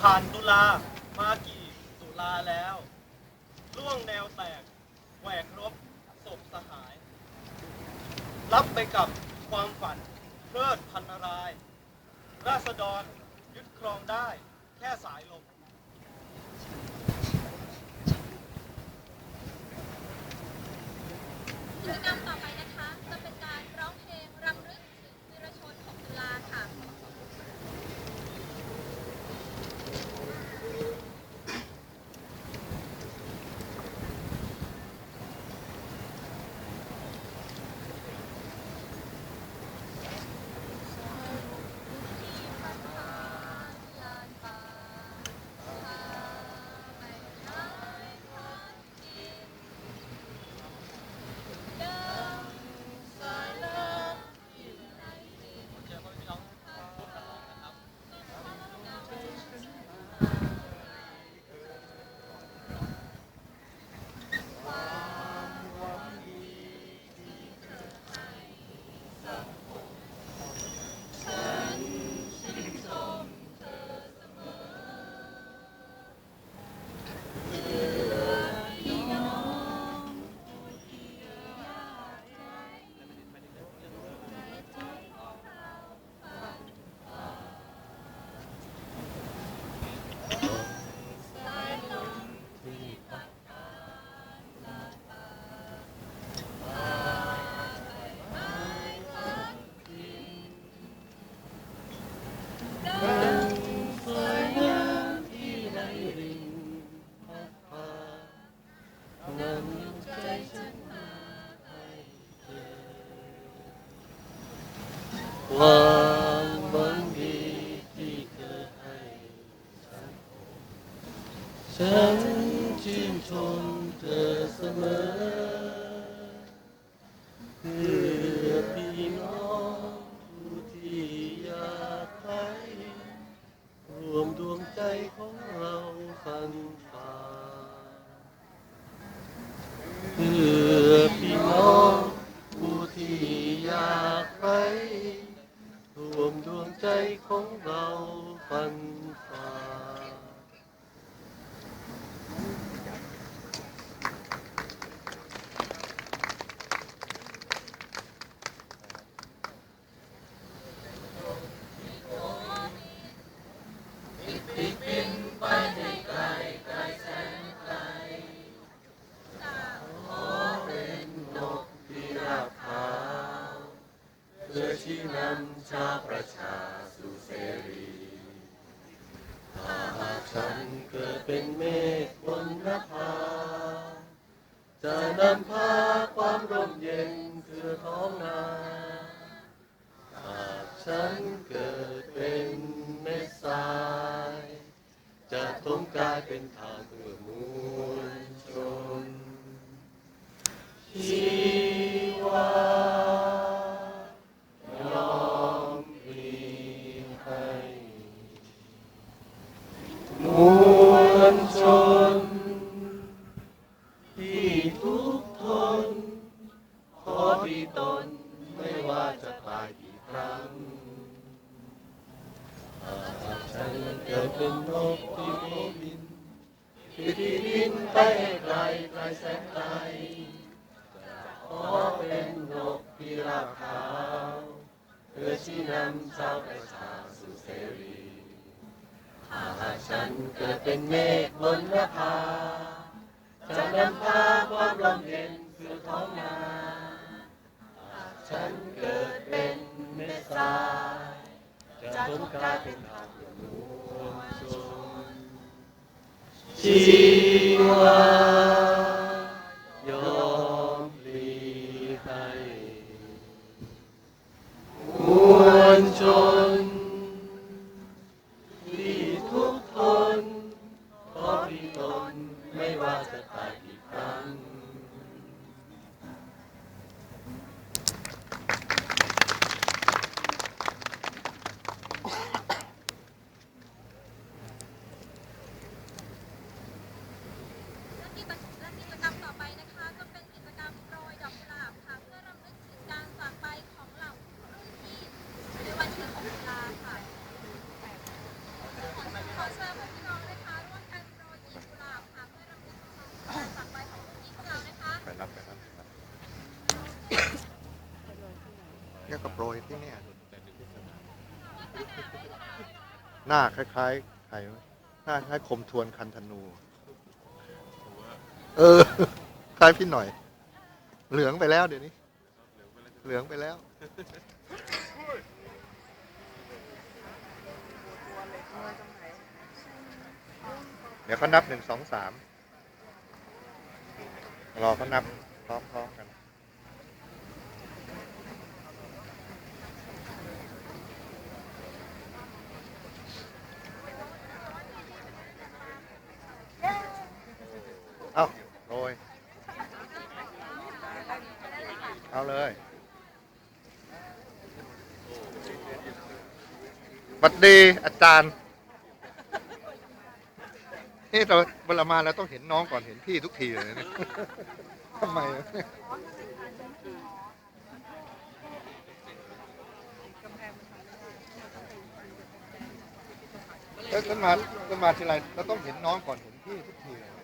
ผ่านตุลามากี่ตุลาแล้วล่วงแนวแตกแหวกรบศพสหาย รับไปกับความฝันเพลิดพันนาราย ราษฎรยึดครองได้แค่สายลมกิจกรรมต่อ ค ชาประชาสู่เสรีถ้าหากฉันเกิดเป็นเมฆบนนภา จะนำพาความร่มเย็นคือท้องนาหากฉันเกิดเป็นเม็ดทราย จะทมกลายเป็นทางเพื่อมวลชนชี ที่ที่บินไปไกลไกลแสนไกลขอเป็นนกพิราบขาวเพื่อชี้นำชาวประชาสู่เสรีหากฉันเกิดเป็นเมฆบนนภาจะนำพาความร่มเย็นสู่ท้องนาหากฉันเกิดเป็นเม็ดทรายจะทนกลายเป็นทาง ชีวายอมพลีให้มวลชน ที่ทุกข์ทนขอพี่ตนไม่ว่าจะตายกี่ครั้ง และกิ หน้าคล้ายๆใครวะหน้าคล้ายคมทวนคันธนู เออ คล้ายพี่หน่อย เหลืองไปแล้วเดี๋ยวนี้ เหลืองไปแล้ว เดี๋ยวเขานับหนึ่งสองสามรอเขานับพร้อมๆกัน เอาโรย เอาเลยบัดดีอาจารย์ นี่เราเวลามาเราต้องเห็นน้องก่อนเห็นพี่ทุกทีเลยนะทำไมวะแล้วฉันมาฉันมาทีไรเราต้องเห็นน้องก่อนเห็นพี่ทุกทีเลย